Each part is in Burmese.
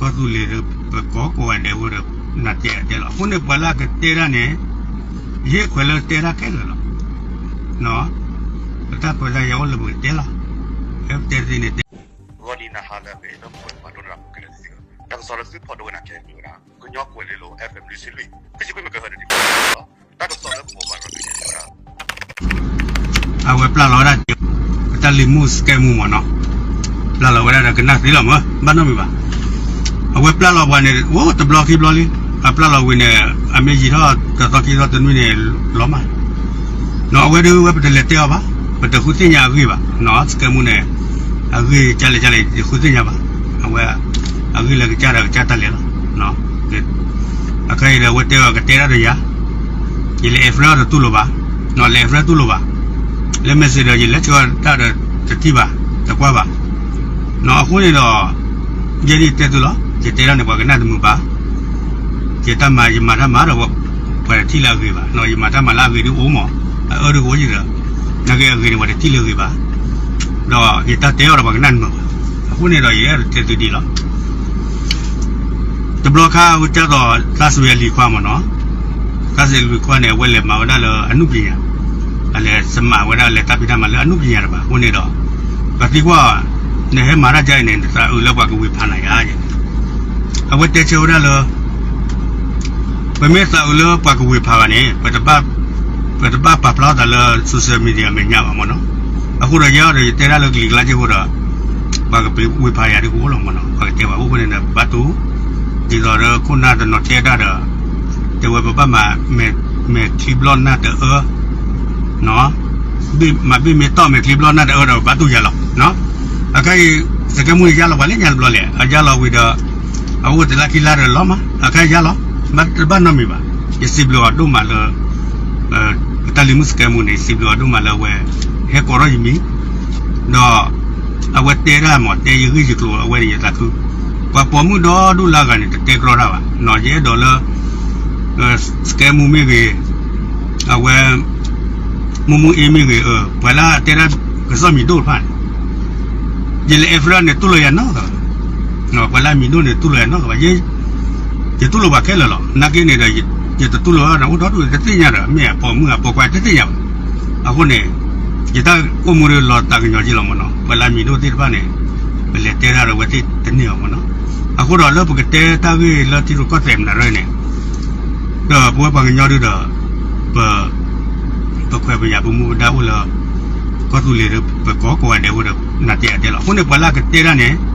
ก็ตุเลรก็กวนเดวรนาเตียเดลคนบลากเตระเนี่ยเยขวลเตระแค่ละเนาะถ้าพอยาวลบุเตละเอฟเตรินเตวลีนะฮาละเบลคนมาลรับกันสิดังสรสิพอโดนะแค่อยู่นะก็ยอกวนเลโล FM ลิซิลุยก็จะไม่มาเกิดอะไรดีเนาะถ้าก็สรสิพอมาก็ได้นะเอาไว้ปลาเราได้ตะลิมูสแกมูมเนาะปลาเราได้ก็น่าสิหรอมั้ยบ้านน้องมีป่ะအဝဲပလလောက်ပါနေဝိုးတဘလကီဘလလီအပလလောက်ဝင်နေအမေကြီးတော့တတော်ကီတော့တနွေနေလောမနော်အဝဲတွေဝဲပတလက်တဲ့ပါပတခုတင်ညာခွေပါနော်စကမှုနဲ့အခွေကြလေကြလေခုတင်ညာပါအဝဲအခွေလည်းကြတာကြတတ်လေနော်အခိုင်လည်းဝဲတဲ့ကတဲ့ရတယ်ရဒီလေဖရာတော့သူ့လိုပါနော်လေဖရာသူ့လိုပါလက်မစစ်တော့ကြီးလက်ချောတာတော့တတိပါတကွာပါနော်အခုနေတော့ရည်ရည်တဲ့သူလားจะเจอในวันกันน่าจะมือปะเจตั้มมาจะมาถ้ามาเราว่าพอที่เราคือปะเราจะมาถ้ามาลาคือดูโอ้หมอเออดูโอ้ยเหรอนักเรียนคือในวันที่เราคือปะเราเจตั้มเจอเราวันกันนั่นมือปะခုနေတော့ရဲတဲ့သူဒီလားတဘလခါဟိုတက်တော့သတ်ဆွေလီခွာမနော်သတ်ဆွေလီခွာနေဝက်လေမှာဝဒါလောအနုပညာအလဲစမဝဒါလေတပိတမလဲအနုပညာရပါခုနေတော့ဘာဒီကွာနေဟဲမာရကြိုင်နေတဲ့ဟိုလောက်ပါကဝေဖန်လိုက်အားကြအဝတ်တေချိုရလောပမေစာဥလောပကဝေဖာကနေပတပပတပပပလာဒလဆိုရှယ်မီဒီယာမညပါမနော်အခုတော့ရရတဲရလောကလီကလာချေဖို့တော့ပကပိဝေဖာရတယ်ကိုလောမနော်ပကတေပါဘုခနဲ့ဘတ်တူဒီတော့ခုနတနော်တဲတာတော့တေဝပပမမေမေတီဘလောနာတအနော်ဘိမဘိမေတော့မေတီဘလောနာတအတော့ဘတ်တူရလောနော်အခိုင်စကမွေရလောပါလေညာဘလောလေအကြလောဝီတော့အခုတကတိလာရလောမအခါရလောမတ်ဘာနမီပါယစီဘလောတို့မလအတလီမုစကမုန်စီဘလောတို့မလဝဲဟဲကောရယမီတော့အဝတ်တဲရမတဲရကြီးကလောအဝဲရတခုပပေါ်မှုတော့ဒူလာကနေတဲကလောရပါနော်ရဲဒေါ်လာစကမုမေကြီးအဝဲမမူအေမီကြီးဘလာတဲရကစမီဒိုဖန်ဒီလေအဖရာနဲ့တူလို့ရနော် no kwa la minu ne tu le no kwa ye ye tu lo ba ke le lo na ke ne da ye ye tu lo ra wo do tu de tin ya ra me po mu ga po kwa de tin ya a ko ne ye ta ko mu re lo ta ke nyo ji lo mo no kwa la minu ti ba ne ba le te ra ro wa ti te ni mo no a ko ro lo bu ke te ta ge lo ti ru ko tem na ro ne da bu ba ga nyo ru da ba ba kwa ba ya bu mu da wo lo ko tu le ba ko ko wa de wo da na te ya de lo ko ne ba la ke te ra ne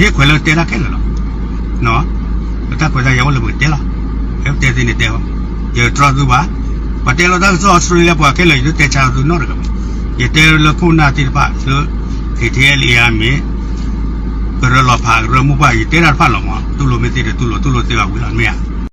ရေခွဲလို့တဲလာခဲ့လို့နော်တက်ခွဲစားရောလို့တဲလာဟဲ့တဲစင်းနေတဲဟောရေထရသူပါပတဲလို့တော့ဆိုအစရိလပွားခဲ့လို့တဲချာသူနော်ရကရေတဲလို့ခုနာတိပါဆိုဒီတဲလီယာမင်းဘရလဖာရမှုပါရေတဲရဖာလို့မသူ့လိုမသိတယ်သူ့လိုသူ့လိုသိပါဘူးလားမင်း